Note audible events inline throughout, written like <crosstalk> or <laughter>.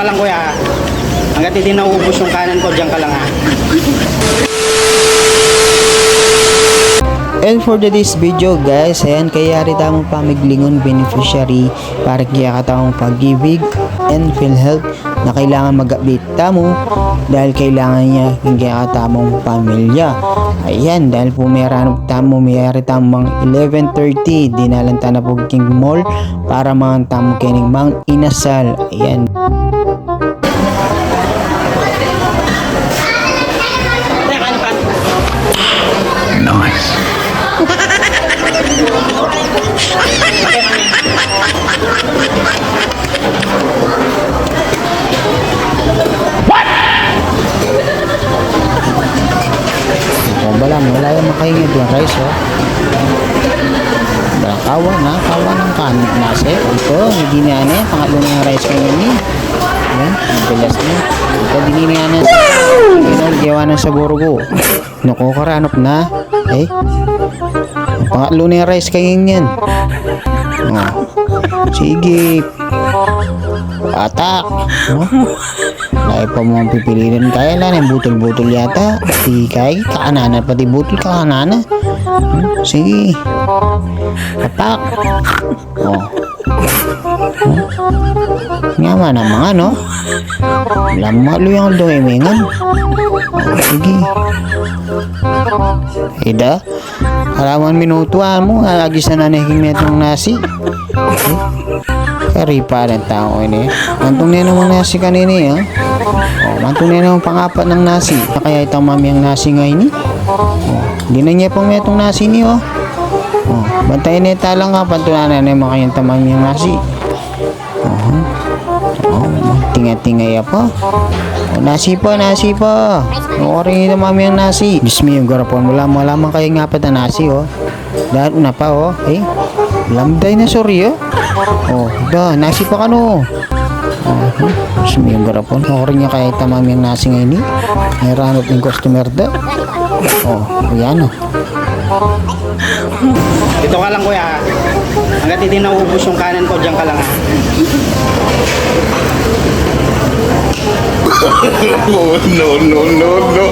ka lang kuya. ha? Hanggat hindi nauubos yung kanan ko, diyan ka lang ha. And for today's video guys, ayan kaya rin tamang pamiglingon beneficiary para kaya katawang pag-ibig and PhilHealth na kailangan mag-update tamo dahil kailangan niya kaya katamong pamilya. Ayan, dahil po meron tamo mayari tamang 11.30 dinalanta na po king mall para mga tamo kining mang inasal. Ayan. O bala mo, wala yung makaingid yung rice oh. Kawa na, kawa ng kanin nase. Ito, hindi na yan eh, pangatlo na yung rice kayo ni. Ayan, ang bilas na. Ito, dinini na sa Ginol, gawa ng sa burgo. Naku, karanop na. Eh, pangatlo na rice kayo niyan. Oh. Sige. Atak. Oh. Kaya pa mo ang pipiliin kaya lang yung butol-butol yata. Di kaya kaanana pati butol kaanana. Hmm, Sige. Atak. Oh. Hmm. Nga man ang mga no. Lamalo yung dumimingan. Oh, sige. Ida. Halaman minutuan mo. Lagi sa nanahiking netong nasi. Okay. Kari pa ng tao ini. Antong na naman nasi kanina eh. ha? Oh, antong na naman pangapat ng nasi. Kaya itong mami ang nasi ngayon eh. Oh, di na niya pang metong nasi ni oh. Oh, bantayin na ita lang nga pantunanan na mga kayong tamami ang nasi. Oh, oh, tinga-tingay pa. Oh, nasi pa, nasi pa. Oring ito mami ang nasi. Bismi yung garapon. Wala mo lamang kayo nga pa na nasi oh. Dahil una pa oh. Eh, lamday na sorry oh. Oh, da, nasi pa kano. Oh, bismi yung garapon. Oring niya kaya tamami ang nasi ngayon eh. Meranot ng customer da. Oh, yan oh. Dito ka lang kuya ha. Hanggat hindi nauubos yung kanan ko, diyan ka lang ha. Oh, no, no, no, no.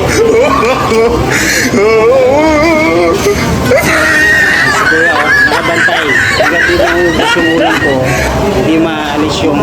<laughs> Kuya oh, nakabantay. Nauubos yung ulam ko, hindi maalis yung...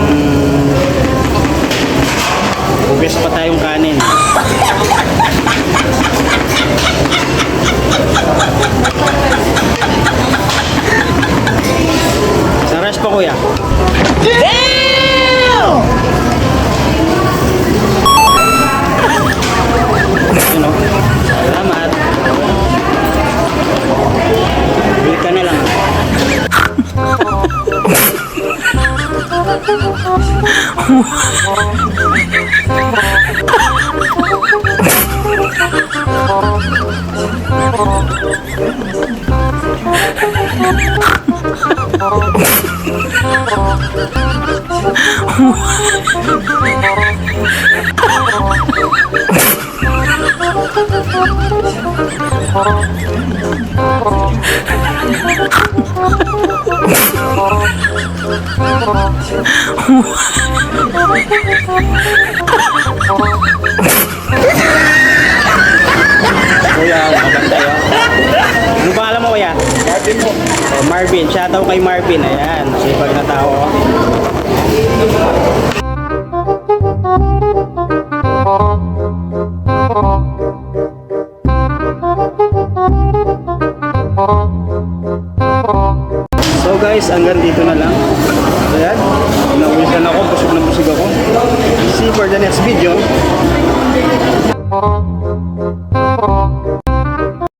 mo. Oh <laughs> Kuya, maganda yun. Ano ba alam mo kuya? Marvin po. Oh, Marvin, shoutout kay Marvin. Ayan, sipag na tao. Guys, hanggang dito na lang. So yan, nauwisan ako, busog na busog ako. See you for the next video.